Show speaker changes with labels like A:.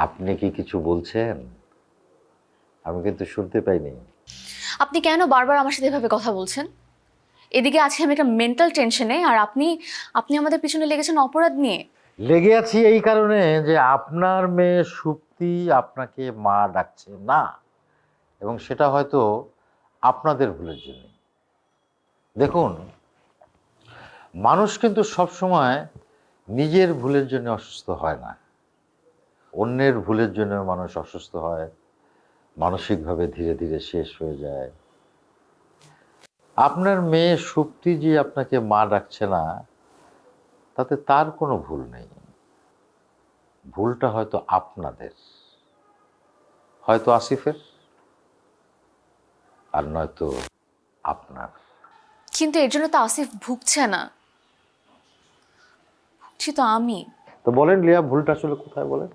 A: আপনি কি কিছু বলছেন? আমি কিন্তু শুনতে পাইনি।
B: আপনি কেন বারবার আমার সাথে এভাবে কথা বলছেন? এদিকে আছি আমি একটা মেন্টাল টেনশনে আর আপনি আপনি আমাদের পিছনে লেগেছেন অপরাধ নিয়ে।
A: লেগে আছি এই কারণে যে আপনার মেয়ে সুপ্তি আপনাকে মা ডাকছে না। এবং সেটা হয়তো আপনাদের ভুলের জন্য। দেখুন মানুষ কিন্তু সবসময় নিজের ভুলের জন্য অসুস্থ হয় না। অন্যের ভুলের জন্য মানুষ অসুস্থ হয় মানসিকভাবে ধীরে ধীরে শেষ হয়ে যায়। আপনার মেয়ে সুপ্তি যে আপনাকে মা ডাকছে না তাতে তার কোনো ভুল নেই। ভুলটা হয়তো আপনাদের হয়তো আসিফের আর নয়তো আপনার।
B: কিন্তু এর জন্য তো আসিফ ভুগছে না। ভুগছি তো আমি।
A: তো বলেন লিয়া ভুলটা আসলে কোথায় বলেন?